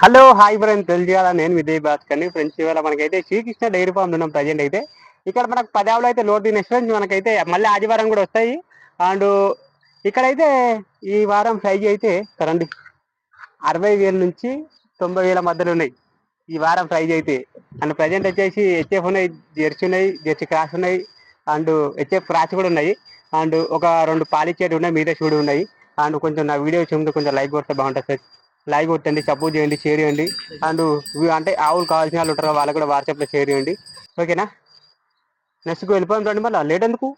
Hello hi friends తెలియాలా నేను Vijay భాస్కర్ని friends ఇవాళ మనకైతే శ్రీకృష్ణ డైరీ ఫామ్ ఉన్నాం ప్రజెంట్ అయితే. ఇక్కడ మనకు పదావులు అయితే లోడ్ దిగిన ఫ్రెండ్స్ మనకైతే మళ్ళీ ఆదివారం కూడా వస్తాయి. అండ్ ఇక్కడైతే ఈ వారం ప్రైజ్ అయితే కరండి అరవై వేల నుంచి తొంభై వేల మధ్యలో ఉన్నాయి. ఈ వారం ప్రైజ్ అయితే. అండ్ ప్రజెంట్ వచ్చేసి హెచ్ఎఫ్ ఉన్నాయి జెర్సీ ఉన్నాయి జెర్సీ క్రాస్ ఉన్నాయి అండ్ హెచ్ఎఫ్ క్రాస్ కూడా ఉన్నాయి. అండ్ ఒక రెండు పాలిచ్చేటి ఉన్నాయి మిగతా చూడు ఉన్నాయి. అండ్ కొంచెం నా వీడియో చూడండి కొంచెం లైక్ కొడితే బాగుంటుంది సార్ లైక్ కొట్టండి సపోర్ట్ చేయండి షేర్ చేయండి. అండ్ అంటే ఆవులు కావాల్సిన వాళ్ళు ఉంటారు వాళ్ళకి కూడా వాట్సాప్లో షేర్ చేయండి. ఓకేనా? నెక్స్ట్ వెళ్ళిపోయాం చూడండి మళ్ళీ. లేట్ ఎందుకు?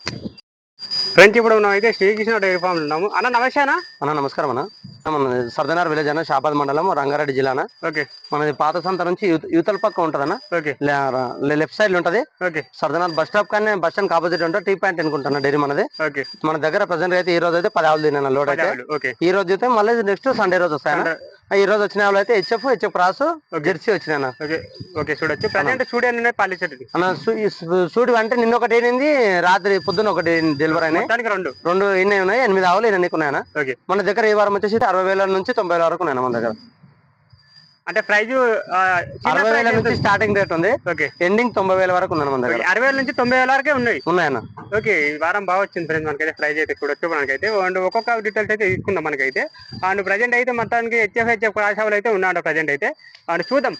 ఫ్రెండ్స్ ఇప్పుడు మనం అయితే శ్రీకృష్ణ డైరీ ఫామ్ ఉన్నాము. అన్న నమస్తేనా అన్న. నమస్కారం అన్న. మన సర్దనార్ విలేజ్ అన్న షాబాద్ మండలం రంగారెడ్డి జిల్లా అన్న. ఓకే. మనది పాత సంత నుంచి యువ- యువతల పక్క ఉంటుంది అన్న. ఓకే. లెఫ్ట్ సైడ్ ఉంటది. ఓకే. సర్దనార్ బస్ స్టాప్ కానీ బస్ స్టాండ్ ఆపోజిట్ ఉంటుంది. టీ పాయింట్ అనుకుంటున్నా డైరీ మనది. ఓకే. మన దగ్గర ప్రజెంట్ అయితే ఈ రోజు అయితే పది ఆవులు తిన్నాను లోడ్ అయితే. ఈ రోజు అయితే మళ్ళీ నెక్స్ట్ సండే రోజు వస్తాయన్న ఈ రోజు వచ్చిన ఆవులు అయితే హెచ్ఎఫ్ హెచ్ఎఫ్ క్రాస్ జెర్సీ వచ్చినాయి అన్న. ఓకే ఓకే చూడొచ్చు ప్రజెంట్ స్టూడియో ఉన్నాయి పాలిచ్చేటి అన్న సు- ఈ సు- సూడి అంటే నిన్న ఒకటి ఏనింది రాత్రి పొద్దున్న ఒకటి డెలివరీ అయినాయి. రెండు. రెండు ఎన్ని ఉన్నాయి ఎనిమిది ఆవులు ఎన్ని ఉన్నాయన్న ఓకే మన దగ్గర ఈ వారం వచ్చేసి అరవై వేల నుంచి తొంభై వేల వరకు ఉన్నాయి మన దగ్గర. అంటే ప్రైజ్ అరవై వేల నుంచి స్టార్టింగ్ రేట్ ఉంది. ఓకే. ఎండింగ్ తొంభై వేల వరకు ఉన్నాను మన దగ్గర అరవై వేల నుంచి తొంభై వేల వరకే ఉన్నాయి. ఉన్నాయన్న ఓకే. ఈ వారం బాగా వచ్చింది ఫ్రెండ్స్ మనకైతే ప్రైజ్ అయితే చూడొచ్చు మనకైతే అండ్ ఒక్కొక్క డీటెయిల్స్ అయితే తీసుకుందాం మనకైతే. అండ్ ప్రజెంట్ అయితే మొత్తానికి హెచ్ఎఫ్ హెచ్ఎఫ్ రాసేవాళ్ళు అయితే ఉన్నాడు ప్రజెంట్ అయితే. అండ్ చూద్దాం.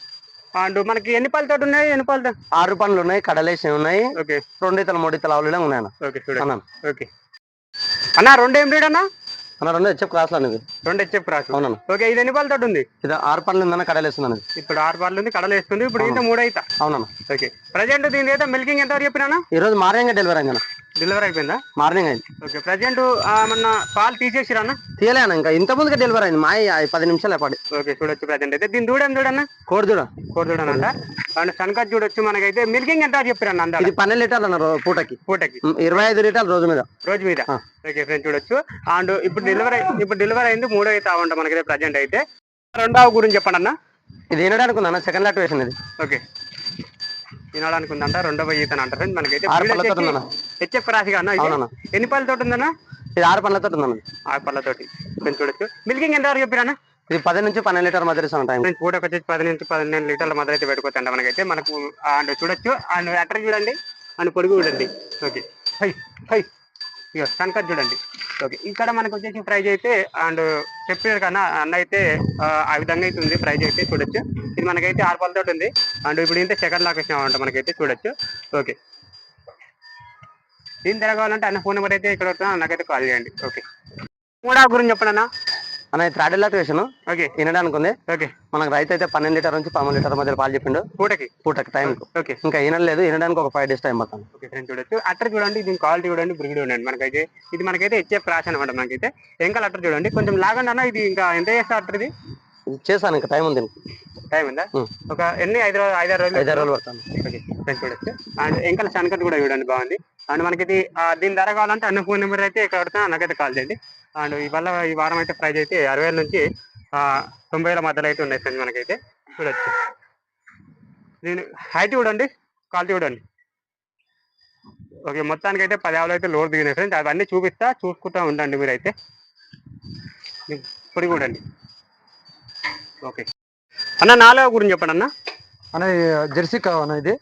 అండ్ మనకి ఎన్ని పాలతో ఉన్నాయి? ఎన్ని పాలతో ఆరు పండ్లు ఉన్నాయి కడలేసి ఉన్నాయి. ఓకే. రెండు ఇతల మూడు ఇతల ఆవులు ఉన్నాయన్న. ఓకే చూడండి. అన్న. ఓకే. అన్న రెండు ఏం రీడ్ అన్న? అన్న రెండు హెచ్ఎఫ్ క్లాస్ అనేది రెండు హెచ్ఎఫ్ రాసు అవునన్న. ఓకే ఇది ఎన్ని పాలతో ఉంది ఇది ఆరు పండ్లు ఉందన్న కడలేస్తుంది ఇప్పుడు ఆరు పాలు ఉంది కడలు వేస్తుంది ఇప్పుడు ఇంత మూడు అవుతా అవునన్న. ఓకే. ప్రజెంట్ దీని అయితే మిల్కింగ్ ఎంత వరకు చెప్పినా ఈ రోజు మార్నింగ్ డెలివరీ అయింది అన్న డెలివరీ అయిపోయిందా? మార్నింగ్ అయింది. ఓకే ప్రజెంట్ మొన్న పాలు తీసేసిరా అన్న? తీయలే అన్న ఇంకా. ఇంత ముందుగా డెలివరీ అయింది. మా పది నిమిషాలు పడి. ఓకే చూడొచ్చు ప్రజెంట్ అయితే. దీని దూడం చూడన్న కోడి దూడ కోడి చూడనంట అండ్ సన్కట్ చూడొచ్చు మనకైతే. మిల్కింగ్ ఎంత చెప్పిరన్న అందాక ఇది పన్నెండు లీటర్లు అన్న పూటకి. పూటకి. ఇరవై ఐదు లీటర్లు రోజు మీద. రోజు మీద. ఓకే ఫ్రెండ్స్ చూడొచ్చు. అండ్ ఇప్పుడు డెలివరీ ఇప్పుడు డెలివరీ అయింది. మూడో అయితే అవ్వంట మనకైతే ప్రజెంట్ అయితే. రెండవ గురించి చెప్పండి అన్న. ఇది వినడానికి ఉందన్న. సెకండ్ లాక్టివేషన్ ఇది. ఓకే. తినడానికి ఉందంట రెండవ ఈత అంట ఫ్రెండ్స్ మనకైతే హెచ్ఎఫ్ రాశిగా అన్న ఇది? అవునన్న. ఎన్ని పళ్ళతో ఉందన్న? ఇది ఆరు పండ్లతో ఉందన్న. ఆరు పళ్ళతోటి ఫ్రెండ్స్ చూడొచ్చు. మిల్కింగ్ ఎంత వరకు చెప్పిరన్న ఇది పది నుంచి పన్నెండు లీటర్ మధ్య టైం. ఫ్రెండ్స్ పూటకు వచ్చేసి పది నుంచి పదిహేను లీటర్ల మధ్య అయితే పెట్టుకోవచ్చండి మనకైతే. మనకు అండ్ చూడొచ్చు. అండ్ అట్టర్ చూడండి. అండ్ పొడుగు చూడండి. ఓకే. High high. ఇక సన్కట్ చూడండి. ఓకే. ఇక్కడ మనకు వచ్చేసి ప్రైజ్ అయితే అండ్ చెప్పారు కన్నా అన్న అయితే ఆ, ఆ విధంగా అయితే ఉంది. ప్రైజ్ అయితే చూడొచ్చు. ఇది మనకైతే ఆరు పాలతో ఉంది. అండ్ ఇప్పుడు ఇంతే సెకండ్ లాక్ వచ్చినామంట మనకైతే చూడొచ్చు. ఓకే. దీని తిరగాలంటే అన్న ఫోన్ నెంబర్ అయితే ఇక్కడ వస్తున్నా నాకైతే కాల్ చేయండి. ఓకే మూడా గురించి చెప్పండి అన్న? అన్న ఇది థర్డ్ లాక్టివేషన్ ఓకే వినడానికి ఉంది ఓకే మనకు రైతు అయితే పన్నెండు లీటర్ నుంచి పదమూడు లీటర్ మధ్య పాలు చెప్పిండు. పూటకి? పూటకి టైం ఓకే ఇంకా వినలేదు వినడానికి ఒక ఫైవ్ డేస్ టైం పడుతుంది. ఓకే ఫ్రెండ్స్ చూడొచ్చు. అట్టర్ చూడండి దీని క్వాలిటీ చూడండి బ్రిగడ్ చూడండి. మనకైతే ఇది మనకైతే హెచ్ఎఫ్ రాసి అనమాట మనకైతే. ఎంకల్ అట్టర్ చూడండి. కొంచెం లాగండి అన్న ఇది ఇంకా ఎంత చేస్తా అట్టర్ ఇది? చేశాను ఇంకా టైం ఉంది టైం ఉందా. ఒక ఎన్ని? ఐదు రోజు ఐదారు రోజులు? ఐదారు రోజులు పడుతుంది. ఓకే ఫ్రెండ్స్ చూడొచ్చు. అండ్ ఎంకల్ సన్కట్ కూడా చూడండి బాగుంది. అండ్ మనకి ఇది దీని ధర కావాలంటే అన్న ఫోన్ నెంబర్ అయితే ఇక్కడ పెడతా నాకైతే కాల్ చేయండి. అండ్ ఇవాళ ఈ వారం అయితే ప్రైజ్ అయితే అరవై వేల నుంచి తొంభై వేల మధ్యలో అయితే ఉన్నాయి ఫ్రెండ్స్ మనకైతే. చూడొచ్చు. దీని హైట్ చూడండి క్వాలిటీ చూడండి. ఓకే మొత్తానికి అయితే పది ఆవులు అయితే లోడ్ దిగినాయి ఫ్రెండ్స్. అవన్నీ చూపిస్తా చూసుకుంటా ఉండండి మీరైతే. ఇప్పుడు చూడండి. ఓకే. అన్న నాలుగో గురించి చెప్పండి అన్న. అన్న జెర్సీ కావన్న ఇది?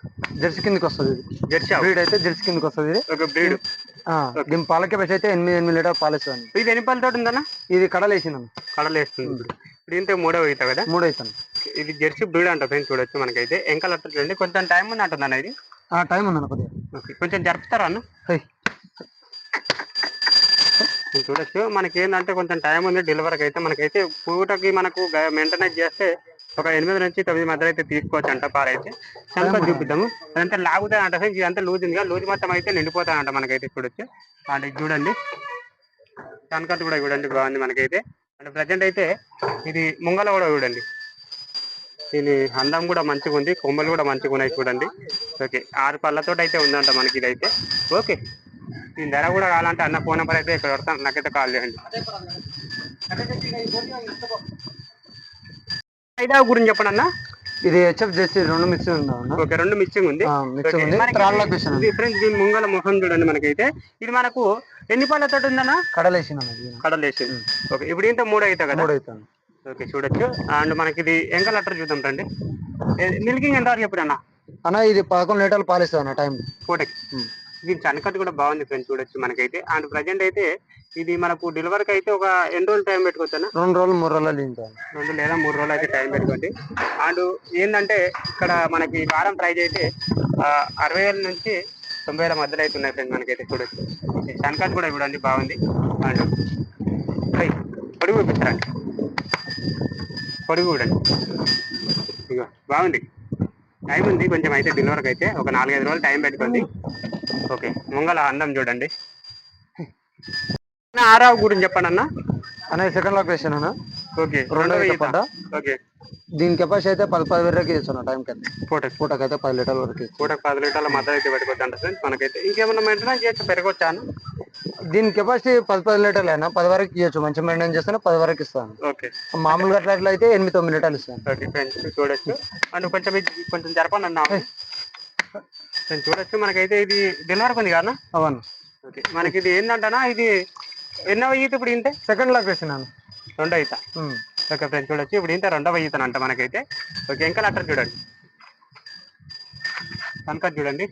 జెర్సీ కిందకి వస్తుంది ఇది. జెర్సీ. బ్రీడ్ అయితే జెర్సీ కిందకి వస్తుంది ఇది. ఒక బ్రీడ్. ఆ, దీని పాలకే పెట్టి అయితే ఎనిమిది ఎనిమిది లీటర్ పాలు ఇస్తుంది ఇది ఎన్ని పళ్ళతో ఉందన్న? ఇది కడలేసింది కడలు వేస్తుంది. ఇప్పుడు ఇంతే మూడో అవుతా కదా? మూడు అవుతుంది ఇది జెర్సీ బ్రీడ్ అంట ఫ్రెండ్స్ చూడొచ్చు మనకైతే. ఎంకల్ అట్ట చూడండి కొంచెం టైం ఉంది అంటుంది అన్న ఇది? ఆ టైం ఉందన్న కొద్దిగా. కొంచెం జరుపుతారా అన్న? చూడొచ్చు. మనకి ఏంటంటే కొంచెం టైం ఉంది డెలివరీకి అయితే మనకైతే పూటకి మనకు మెయింటెనెన్స్ చేస్తే ఒక ఎనిమిది నుంచి తొమ్మిది మధ్యలో అయితే తీసుకోవచ్చు అంట పాలు అయితే. సంకో చూపిద్దాము. అదంతా లాగుతా అంట ఫ్రెండ్స్. ఇదంతా లూజ్ ఉంది కదా లూజ్ మొత్తం అయితే నిండిపోతాయంట మనకైతే చూడొచ్చు. అండ్ ఇది చూడండి. కనకత్ కూడా చూడండి. బాగుంది మనకైతే. అండ్ ప్రజెంట్ అయితే ఇది ముంగల కూడా చూడండి. దీని అందం కూడా మంచిగా ఉంది. కొమ్మలు కూడా మంచిగా ఉన్నాయి చూడండి. ఓకే. ఆరు పళ్ళతో అయితే ఉందంట మనకి ఇదైతే. ఓకే. దీని ధర కూడా కావాలంటే అన్న ఫోన్ నెంబర్ అయితే ఇక్కడ పెడతాను. నాకైతే కాల్ చేయండి. ఐదవ గురించి చెప్పండి అన్న. ఇది హెచ్ఎఫ్ జెర్సీ రెండు మిక్స్ ఉందా ఓకే రెండు మిక్సింగ్ ఉంది. Mix okay. ఉంది. లొకేషన్ ఫ్రెండ్స్ దీని ముంగల ముఖం చూడండి మనకైతే. ఇది మనకు ఎన్ని పళ్ళతో ఉందన్న? కడలేసింది అన్న ఇది. కడలేసి ఓకే ఇప్పుడు ఇంత మూడు అవుతా కదా? మూడు అవుతుంది ఓకే చూడొచ్చు. అండ్ మనకి ఇది ఎంక లెటర్ చూద్దాం రండి. మిల్కింగ్ ఎంత వరకు చెప్పండి అన్న అన్న ఇది పదకొండు లీటర్లు పాలిస్తుంది అన్న టైం కోటకి. దీని చనకట్టు కూడా బాగుంది ఫ్రెండ్స్ చూడొచ్చు మనకైతే. అండ్ ప్రజెంట్ అయితే ఇది మనకు డెలివరీకి అయితే ఒక ఎన్ని రోజులు టైం పెట్టుకోవచ్చు రెండు రోజులు మూడు రోజులు రెండు లేదా మూడు రోజులు అయితే టైం పెట్టుకోండి. అండ్ ఏంటంటే ఇక్కడ మనకి వారం ప్రైజ్ అయితే అరవై వేల నుంచి తొంభై వేల మధ్యలో అయితే ఉన్నాయి ఫ్రెండ్స్ మనకైతే చూడొచ్చు. సన్కట్ కూడా చూడండి బాగుంది. అండ్ పొడుగు చూపిస్తారండి పొడుగు చూడండి. ఇగో బాగుంది. టైం ఉంది కొంచెం అయితే డెలివరీకి అయితే ఒక నాలుగైదు రోజులు టైం పెట్టుకోండి. ఓకే. ముంగల అందం చూడండి. ఆరావు గురించి చెప్పండి అన్న. అన్న సెకండ్ లొకేషన్ అన్న. ఓకే. రెండో రెండవ. ఓకే. దీని కెపాసిటీ అయితే పది పది వరకు ఇస్తున్నా టైం కింద పూటకి. పూటకి అయితే పది లీటర్ల వరకు. పూటకి పది లీటర్ల మధ్య అయితే పెట్టుకోవచ్చు అంట ఫ్రెండ్స్ మనకైతే. ఇంకేమన్నా మెయింటెనెన్స్ చేయొచ్చు? పెరగొచ్చా అన్న? దీని కెపాసిటీ పది పది లీటర్లు అయినా పది వరకు ఇవ్వచ్చు మంచి మెయింటైన్ చేస్తే పది వరకు ఇస్తాను ఓకే. మామూలుగా అట్లా అయితే ఎనిమిది తొమ్మిది లీటర్లు ఇస్తాను ఓకే. చూడొచ్చు. అండ్ కొంచెం కొంచెం జరపండి అన్న. ఫ్రెండ్స్ చూడొచ్చు. మనకైతే ఇది డెలివరీ ఉంది కదా అవును. ఓకే. మనకి ఇది ఏంటంటనా ఇది ఎన్నో ఈత ఇప్పుడు ఇంతే? సెకండ్ లొకేషన్ అన్న. రెండో ఈత. ఓకే ఫ్రెండ్స్ చూడొచ్చు. ఇప్పుడు ఇంత రెండవ ఈత అంట మనకైతే. ఓకే ఇంకా లెటర్ చూడండి. కనుక చూడండి.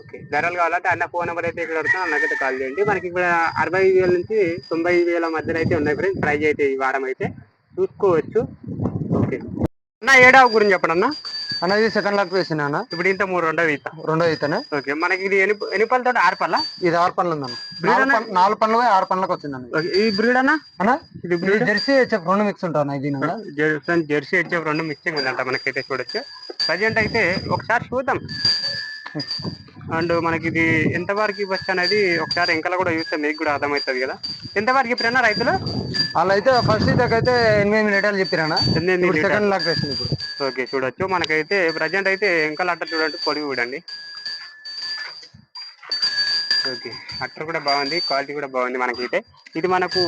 ఓకే. ధరలు కావాలంటే అన్న ఫోన్ నెంబర్ అయితే ఇక్కడ పెడతాను అన్నకైతే కాల్ చేయండి. మనకి ఇక్కడ అరవై వేల నుంచి తొంభై వేల మధ్యలో అయితే ఉన్నాయి ఫ్రెండ్స్ ప్రైజ్ అయితే ఈ వారం అయితే. చూసుకోవచ్చు. ఓకే. అన్న ఏడావు గురించి చెప్పండి అన్న. అనేది సెకండ్ లొకేషన్ అన్న? ఇప్పుడు ఇంత మూడు రెండవ ఈత. రెండో ఈతనే? ఓకే మనకి ఇది ఎన్ని ఎన్ని పళ్ళతో ఆరు పళ్ళ? ఇది ఆరు పనులు ఉందన్న. నాలుగు పన్- నాలుగు పనులు పోయి ఆరు పనులకు వచ్చిందన్న ఓకే ఈ బ్రీడ్ అన్న? అన్న ఇది ఇది జెర్సీ హెచ్ఎఫ్ రెండు మిక్స్ ఉంటాను ఇది. జెర్సీ జెర్సీ వచ్చే రెండు మిక్సింగ్ ఉందంట మనకైతే చూడొచ్చు. ప్రజెంట్ అయితే ఒకసారి చూద్దాం. అండ్ మనకి ఇది ఎంత వరకు ఇవ్వచ్చు అనేది ఒకసారి ఎంకల కూడా చూస్తే మీకు కూడా అర్థమవుతుంది కదా. ఎంత వరకు ఇప్పుడన్నా రైతులు? వాళ్ళు అయితే ఫస్ట్ ఇదకైతే ఎనిమిది లీటర్లు చెప్పిరన్న. ఎనిమిది ఇప్పుడు. సెకండ్ లొకేషన్ ఇప్పుడు. ఓకే చూడొచ్చు. మనకైతే ప్రజెంట్ అయితే ఎంకల అట్ట చూడండి పొడిగి చూడండి. ఓకే అట్టర్ కూడా బాగుంది క్వాలిటీ కూడా బాగుంది మనకైతే. ఇది మనకు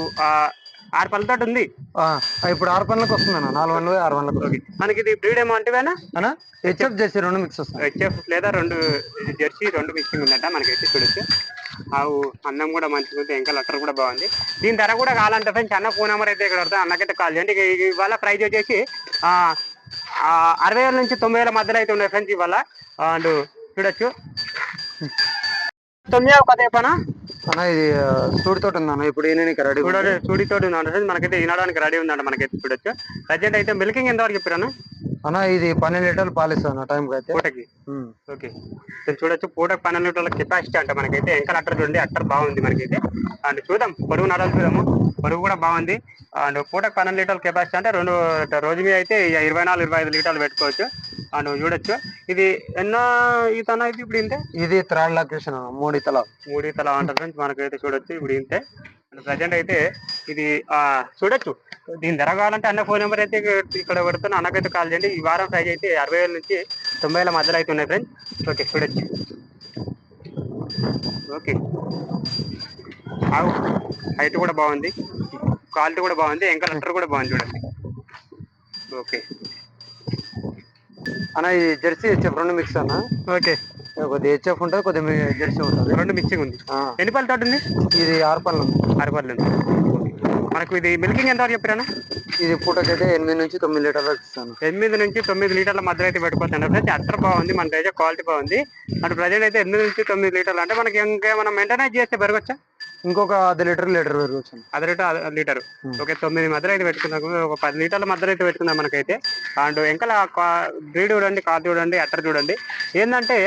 ఆరు పళ్ళతో ఉంది. ఆ, ఇప్పుడు ఆరు పనులకు వస్తుందన్న నాలుగు పోయి ఆరు ఓకే మనకి ఇది బ్రీడ్ ఏమో అంటేవేనా? అన్న హెచ్ఎఫ్ జెర్సీ రెండు మిక్స్ వస్తాయి హెచ్ఎఫ్ లేదా రెండు జెర్సీ రెండు మిక్సింగ్ ఉందంట మనకైతే చూడొచ్చు. ఆవు అన్నం కూడా మంచిగా ఉంది ఇంకా లెటర్ కూడా బాగుంది. దీని ధర కూడా కావాలంటే ఫ్రెండ్స్ అన్న ఫోన్ నెంబర్ అయితే ఇక్కడ వస్తుంది అన్నకైతే కాల్ చేయండి. ఇక ఇవాళ ప్రైస్ వచ్చేసి ఆ, ఆ, అరవై వేల నుంచి తొంభై వేల మధ్యలో అయితే ఉన్నాయి ఫ్రెండ్స్ ఇవాళ. అండ్ చూడొచ్చు. తొమ్మిది చెప్పనా? అన్న ఇది సూడి తోటి ఉందన్న ఇప్పుడు ఈయన రెడీ చూడండి చూడితోటి ఉందంట ఫ్రెండ్స్ మనకైతే వినడానికి రెడీ ఉందంట మనకైతే చూడొచ్చు. ప్రజెంట్ అయితే మిల్కింగ్ ఎంత వరకు చెప్పారన్నా? అన్న ఇది పన్నెండు లీటర్లు పాలిస్తాను టైంకి అయితే. పూటకి. ఓకే. చూడొచ్చు పూటకు పన్నెండు లీటర్ల కెపాసిటీ అంట మనకైతే. ఇంకా అట్టర్ చూడండి అట్టర్ బాగుంది మనకైతే. అండ్ చూద్దాం పొడుగు నరాలు చూద్దాము. పొడుగు కూడా బాగుంది. అండ్ పూటకు పన్నెండు లీటర్ల కెపాసిటీ అంటే రెండు రోజు మీద అయితే ఇరవై నాలుగు ఇరవై ఐదు లీటర్లు పెట్టుకోవచ్చు. అండ్ చూడొచ్చు. ఇది ఎన్నో ఈతన అయితే ఇప్పుడు ఇంతే? ఇది థర్డ్ లొకేషన్ మూడు ఇతల మూడు ఈతల అంటారు ఫ్రెండ్స్ మనకైతే చూడొచ్చు ఇప్పుడు ఇంతే. ప్రజెంట్ అయితే ఇది ఆ, చూడొచ్చు. దీని ధర కావాలంటే అన్న ఫోన్ నెంబర్ అయితే ఇక్కడ- పెడుతున్నా. అన్నకైతే కాల్ చేయండి. ఈ వారం ప్రైజ్ అయితే అరవై వేల నుంచి తొంభై వేల మధ్యలో అయితే ఉన్నాయి ఫ్రెండ్స్. ఓకే చూడొచ్చు. ఓకే. హైట్ కూడా బాగుంది. క్వాలిటీ కూడా బాగుంది. ఇంకా లెటర్ కూడా బాగుంది చూడండి. ఓకే. అన్న ఇది జెర్సీ హెచ్ఎఫ్ రెండు మిక్స్ అన్న. ఓకే. కొద్దిగా హెచ్ఎఫ్ ఉంటుంది కొద్దిగా జెర్సీ ఉంటుంది. రెండు మిక్సింగ్ ఉంది. ఎన్ని పళ్ళ తోట ఉంది? ఇది ఆరు ఉంది. అరపల్లి ఉంది. మనకు ఇది మిల్కింగ్ ఎంత వరకు చెప్పారా ఇది పూటకైతే ఎనిమిది నుంచి తొమ్మిది లీటర్లు ఇస్తాను. ఎనిమిది నుంచి తొమ్మిది లీటర్ల మధ్యలో అయితే పెట్టుకోవచ్చు ఫ్రెండ్స్ అట్టర్ బాగుంది మనకైతే క్వాలిటీ బాగుంది. అంటే ప్రజెంట్ అయితే ఎనిమిది నుంచి తొమ్మిది లీటర్లు. అంటే మనకి ఇంకేమైనా మెయింటెనెన్స్ చేస్తే పెరగచ్చా? ఇంకొక అర్ధ లీటర్ లీటర్ పెరగచ్చు అది లీటర్ లీటర్. ఓకే తొమ్మిది మధ్యలో అయితే పెట్టుకుందాం ఒక పది లీటర్ల మధ్యలో అయితే పెట్టుకుందాం మనకైతే. అండ్ ఇంకా బ్రీడ్ చూడండి కార్ చూడండి అట్టర్ చూడండి. ఏంటంటే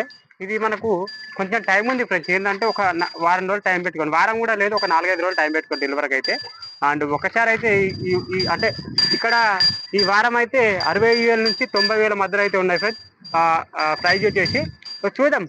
ఇది మనకు కొంచెం టైం ఉంది ఫ్రెండ్స్. ఏంటంటే ఒక వారం రోజులు టైం పెట్టుకోండి. వారం కూడా లేదు ఒక నాలుగైదు రోజులు టైం పెట్టుకోండి డెలివరీకి అయితే. అండ్ ఒకసారి అయితే ఈ- అంటే ఇక్కడ ఈ వారం అయితే అరవై వేల నుంచి తొంభై వేల మధ్యలో అయితే ఉన్నాయి ఫ్రెండ్స్ ప్రైజ్ వచ్చేసి. చూద్దాం.